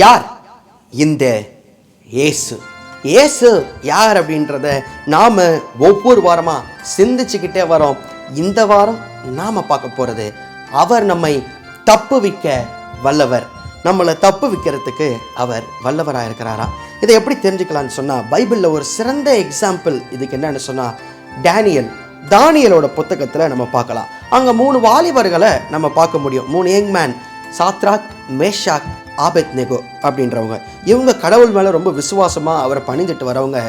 யார்? இந்த இயேசு. இயேசு யார் அப்படின்றத நாம் ஒவ்வொரு வாரமாக சிந்திச்சுக்கிட்டே வரோம். இந்த வாரம் நாம் பார்க்க போகிறது அவர் நம்மை தப்புவிக்க வல்லவர். நம்மளை தப்பு விற்கிறதுக்கு அவர் வல்லவராக இருக்கிறாரா? இதை எப்படி தெரிஞ்சுக்கலாம்னு சொன்னால் பைபிளில் ஒரு சிறந்த எக்ஸாம்பிள் இதுக்கு என்னன்னு சொன்னால் டேனியல். தானியலோட புத்தகத்தில் நம்ம பார்க்கலாம். அங்கே மூணு வாலிபர்களை நம்ம பார்க்க முடியும். மூணு young man Shadrach Meshach Abednego அப்படின்றவங்க. இவங்க கடவுள் மேலே ரொம்ப விசுவாசமாக அவரை பணிந்துட்டு வரவங்க.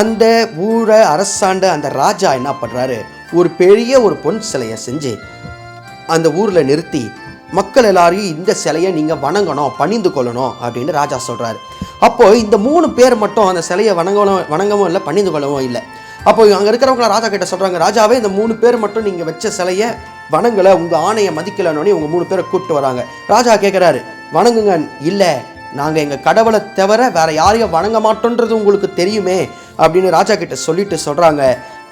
அந்த ஊரை அரசாண்ட அந்த ராஜா என்ன பண்ணுறாரு ஒரு பெரிய ஒரு பொன் சிலையை செஞ்சு அந்த ஊரில் நிறுத்தி மக்கள் எல்லாரையும் இந்த சிலையை நீங்கள் வணங்கணும் பணிந்து கொள்ளணும் அப்படின்னு ராஜா சொல்கிறாரு அப்போது இந்த மூணு பேர் மட்டும் அந்த சிலையை வணங்கணும் வணங்கவும் இல்லை பணிந்து கொள்ளவும் இல்லை. அப்போ அங்கே இருக்கிறவங்க ராஜா கிட்ட சொல்கிறாங்க ராஜாவே இந்த மூணு பேர் மட்டும் நீங்கள் வச்ச சிலையை வணங்கலை உங்கள் ஆணையை மதிக்கலைன்னு உங்கள் மூணு பேரை கூப்பிட்டு வராங்க. ராஜா கேட்குறாரு வணங்குங்க இல்லை நாங்கள் எங்கள் கடவுளை தவிர வேற யாரையும் வணங்க மாட்டோன்றது உங்களுக்கு தெரியுமே அப்படின்னு ராஜா கிட்ட சொல்லிட்டு சொல்கிறாங்க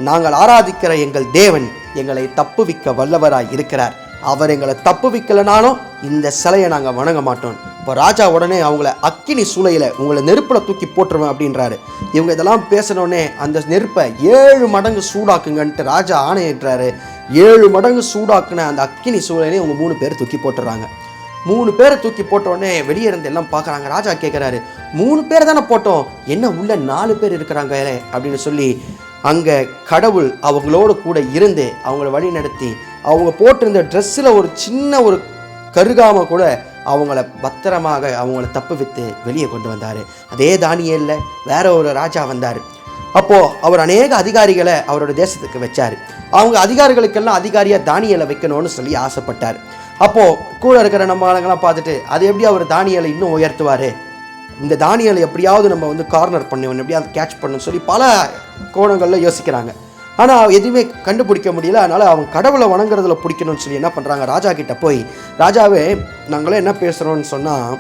நாங்கள் ஆராதிக்கிற எங்கள் தேவன் எங்களை தப்புவிக்க வல்லவராய் இருக்கிறார். அவர் எங்களை தப்புவிக்கலைனாலும் இந்த சிலையை நாங்கள் வணங்க மாட்டோம். இப்போ ராஜா உடனே அவங்கள அக்கினி சூளையில் உங்களை நெருப்பில் தூக்கி போட்டுருவேன் அப்படின்றாரு. இவங்க இதெல்லாம் பேசினோடனே அந்த நெருப்பை ஏழு மடங்கு சூடாக்குங்கன்ட்டு ராஜா ஆணையிடுறாரு. ஏழு மடங்கு சூடாக்குன அந்த அக்கினி சூளையிலே இவங்க மூணு பேர் தூக்கி போட்டுறாங்க. மூணு பேரை தூக்கி போட்டோடனே வெளியே இருந்து எல்லாம் பார்க்குறாங்க. ராஜா கேட்குறாரு மூணு பேர் தானே போட்டோம். என்ன உள்ள நாலு பேர் இருக்கிறாங்க அப்படின்னு சொல்லி அங்கே கடவுள் அவங்களோட கூட இருந்து அவங்கள வழி நடத்தி அவங்க போட்டிருந்த ட்ரெஸ்ஸில் ஒரு சின்ன ஒரு கருகாம கூட அவங்கள பத்திரமாக அவங்கள தப்பு வித்து வெளியே கொண்டு வந்தார். அதே தானியலில் வேற ஒரு ராஜா வந்தார். அப்போது அவர் அநேக அதிகாரிகளை அவரோட தேசத்துக்கு வச்சார். அவங்க அதிகாரிகளுக்கெல்லாம் அதிகாரியாக தானியலை வைக்கணும்னு சொல்லி ஆசைப்பட்டார். அப்போது கூட இருக்கிற நம்ம ஆளுங்கெல்லாம் பார்த்துட்டு அது எப்படி அவர் தானியலை இன்னும் உயர்த்துவார்? இந்த தானியலை எப்படியாவது நம்ம வந்து கார்னர் பண்ணணும் எப்படியாவது கேட்ச் பண்ணணும்னு சொல்லி பல கோணங்களில் யோசிக்கிறாங்க. ஆனால் எதுவுமே கண்டுபிடிக்க முடியல. அதனால் அவங்க கடவுளை வணங்குறதுல பிடிக்கணும்னு சொல்லி என்ன பண்ணுறாங்க ராஜா கிட்டே போய் ராஜாவே நாங்களே என்ன பேசுகிறோம்னு சொன்னால்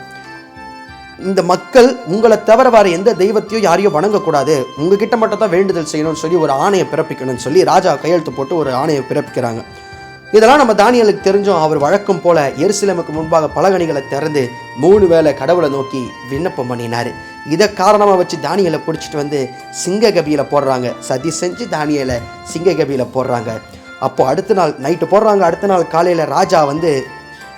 இந்த மக்கள் உங்களை தவிர வேறு எந்த தெய்வத்தையும் யாரையும் வணங்கக்கூடாது. உங்ககிட்ட மட்டும் தான் வேண்டுதல் செய்யணும்னு சொல்லி ஒரு ஆணையை பிறப்பிக்கணும்னு சொல்லி ராஜா கையெழுத்து போட்டு ஒரு ஆணையை பிறப்பிக்கிறாங்க. இதெல்லாம் நம்ம தானியலுக்கு தெரிஞ்சோம். அவர் வழக்கம் போல எருசலேமுக்கு முன்பாக பலகணிகளை திறந்து மூணு வேளை கடவுளை நோக்கி விண்ணப்பம் பண்ணினார். இதை காரணமாக வச்சு தானியலை பிடிச்சிட்டு வந்து சிங்க கபியில் போடுறாங்க. சதி செஞ்சு தானியலை சிங்க கபியில் போடுறாங்க. அப்போ அடுத்த நாள் நைட்டு போடுறாங்க. அடுத்த நாள் காலையில் ராஜா வந்து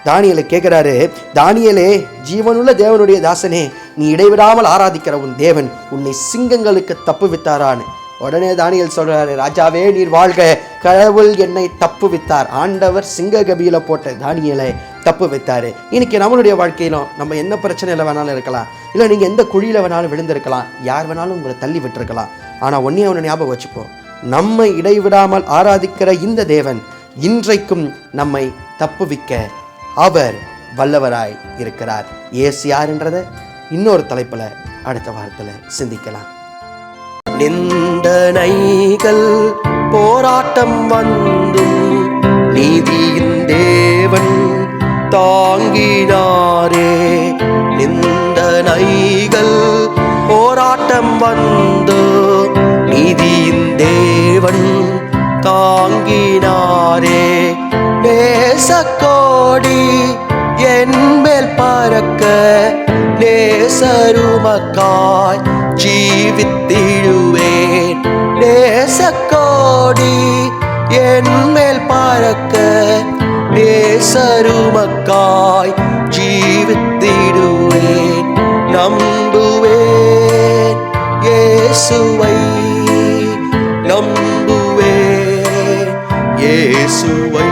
தானியலை கேட்குறாரு தானியலே ஜீவனுள்ள தேவனுடைய தாசனே நீ இடைவிடாமல் ஆராதிக்கிற உன் தேவன் உன்னை சிங்கங்களுக்கு தப்பு வித்தாரான்னு. உடனே தானியல் சொல்றாரு ராஜாவே நீர் வாழ்க. கடவுள் என்னை தப்பு வித்தார் ஆண்டவர் சிங்க கபியில் போட்ட தானியலை தப்பு வித்தாரு இன்னைக்கு நம்மளுடைய வாழ்க்கையிலும் நம்ம என்ன பிரச்சனையில் வேணாலும் இருக்கலாம். இல்லை நீங்கள் எந்த குழியில் வேணாலும் விழுந்திருக்கலாம். யார் வேணாலும் உங்களை தள்ளி விட்டுருக்கலாம். ஆனால் ஒன்றே ஒன்று ஞாபகம் வச்சுப்போம். நம்மை இடைவிடாமல் ஆராதிக்கிற இந்த தேவன் இன்றைக்கும் நம்மை தப்புவிக்க அவர் வல்லவராய் இருக்கிறார். ஏசு யார்ன்றதை இன்னொரு தலைப்பில் அடுத்த வாரத்தில் சிந்திக்கலாம். நின் நிந்தனைகள் போராட்டம் வந்தும் நீதியின் தேவன் தாங்கினாரே. நிந்தனைகள் போராட்டம் வந்து நீதியின் தேவன் தாங்கினாரே. நேசக்கோடி என் மேல் பறக்க நேசருமக்காய் ஜீவித்திடுவேன் கோடி என் மேல் பறக்க நேசருமக்காய் ஜீவித்திடுவேன் நம்புவேன் இயேசுவை நம்புவேன் இயேசுவை.